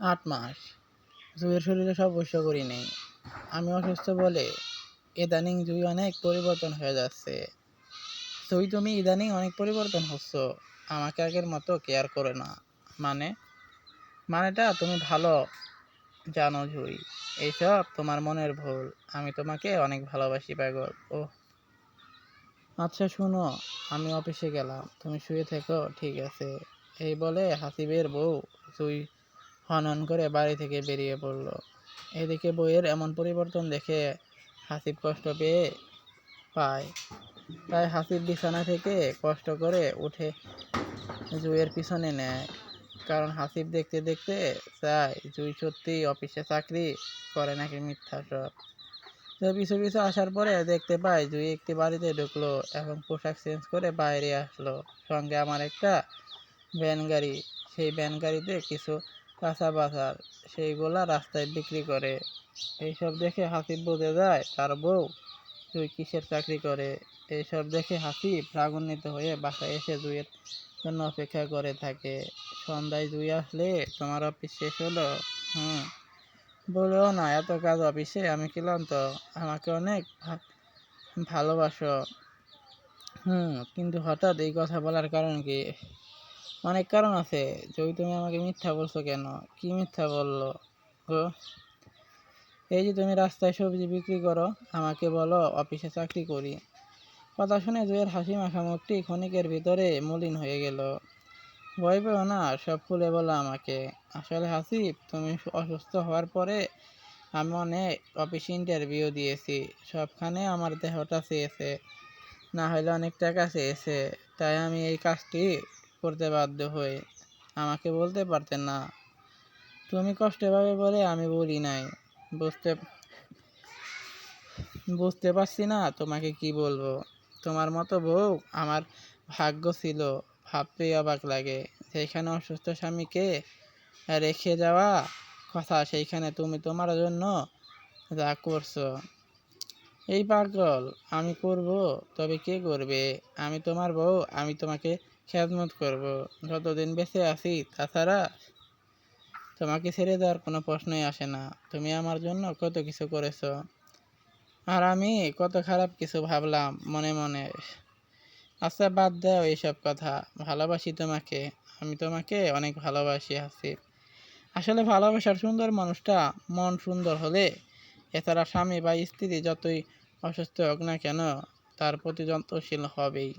আট মাস। জুইয়ের শরীরে সব সমস্য করি নেই। আমি অসুস্থ বলে ইদানিং জুই অনেক পরিবর্তন হয়ে যাচ্ছে। জুই, তুমি ইদানিং অনেক পরিবর্তন হচ্ছ। আমাকে আগের মতো কেয়ার করে না। মানে? মানেটা তুমি ভালো জানো জুই। এইসব তোমার মনের ভুল। আমি তোমাকে অনেক ভালোবাসি, পাগল। ও আচ্ছা শুনো, আমি অফিসে গেলাম। তুমি শুয়ে থেকো, ঠিক আছে। এই বলে হাসিবের বউ জুই হনন করে বাড়ি থেকে বেরিয়ে পড়ল। এদিকে বইয়ের এমন পরিবর্তন দেখে হাসিব কষ্ট পেয়ে পায়। তাই হাসিব বিছানা থেকে কষ্ট করে উঠে জুইয়ের পিছনে নেয়। কারণ হাসিব দেখতে দেখতে চায়, জুই সত্যি অফিসে চাকরি করে নাকি মিথ্যা সব? তো পিছু পিছু আসার পরে দেখতে পাই জুই একটি বাড়িতে ঢুকলো এবং পোশাক চেঞ্জ করে বাইরে আসলো। সঙ্গে আমার একটা ভ্যান গাড়ি। সেই ভ্যান গাড়িতে কিছু কাঁচা বাজার, সেইগুলা রাস্তায় বিক্রি করে। এইসব দেখে হাসিব বোঝে যায়, তার বউ জুই কিসের চাকরি করে? এইসব দেখে হাসিব রাগান্বিত হয়ে বাসায় এসে জুইয়ের জন্য অপেক্ষা করে থাকে। সন্ধ্যায় জুই আসলে তোমার অফিস শেষ হলো? হুম। বলেও না, এত কাজ অফিসে? আমি ক্লান্ত। আমাকে অনেক ভালোবাসো। হুম, কিন্তু হঠাৎ এই কথা বলার কারণ কি? অনেক কারণ আছে। যদি তুমি আমাকে মিথ্যা বলছো কেন? কি মিথ্যা বলল? গো, এই যে তুমি রাস্তায় সবজি বিক্রি করো, আমাকে বলো, অফিসে চাকরি করি। কথা শুনে জুয়ের হাসি মাখা মুখটি ক্ষণিকের ভিতরে মলিন হয়ে গেল। ভয় পেও না, সব খুলে বলো আমাকে। আসলে হাসিব, তুমি অসুস্থ হওয়ার পরে আমি অনেক অফিসে ইন্টারভিউ দিয়েছি। সবখানে আমার দেহটা চেয়েছে, না হলে অনেক টাকা চেয়েছে। তাই আমি এই কাজটি করতে বাধ্য হয়ে আমাকে বলতে পারতেন না। তুমি কষ্ট পাবে বলে আমি বলি নাই। বুঝতে বুঝতে পারছি না তোমাকে কি বলব। তোমার মতো বউ আমার ভাগ্য ছিল, ভাবতেই অবাক লাগে। সেইখানে অসুস্থ স্বামীকে রেখে যাওয়া কথা, সেইখানে তুমি তোমার জন্য যা করছ। এই পাগল, আমি করব, তবে কে করবে? আমি তোমার বউ, আমি তোমাকে খেদমত করব। যতদিন বেঁচে আছি, তাছাড়া তোমাকে ছেড়ে দেওয়ার কোনো প্রশ্নই আসে না। তুমি আমার জন্য কত কিছু করেছ। আর আমি কত খারাপ কিছু ভাবলাম মনে মনে। আচ্ছা বাদ দাও এইসব কথা। ভালোবাসি তোমাকে। আমি তোমাকে অনেক ভালোবাসি আছি আসলে ভালোবাসার সুন্দর মানুষটা মন সুন্দর হলে এছাড়া স্বামী বা স্ত্রী যতই অসুস্থ হোক না কেন, তার প্রতি যত্নশীল হবেই।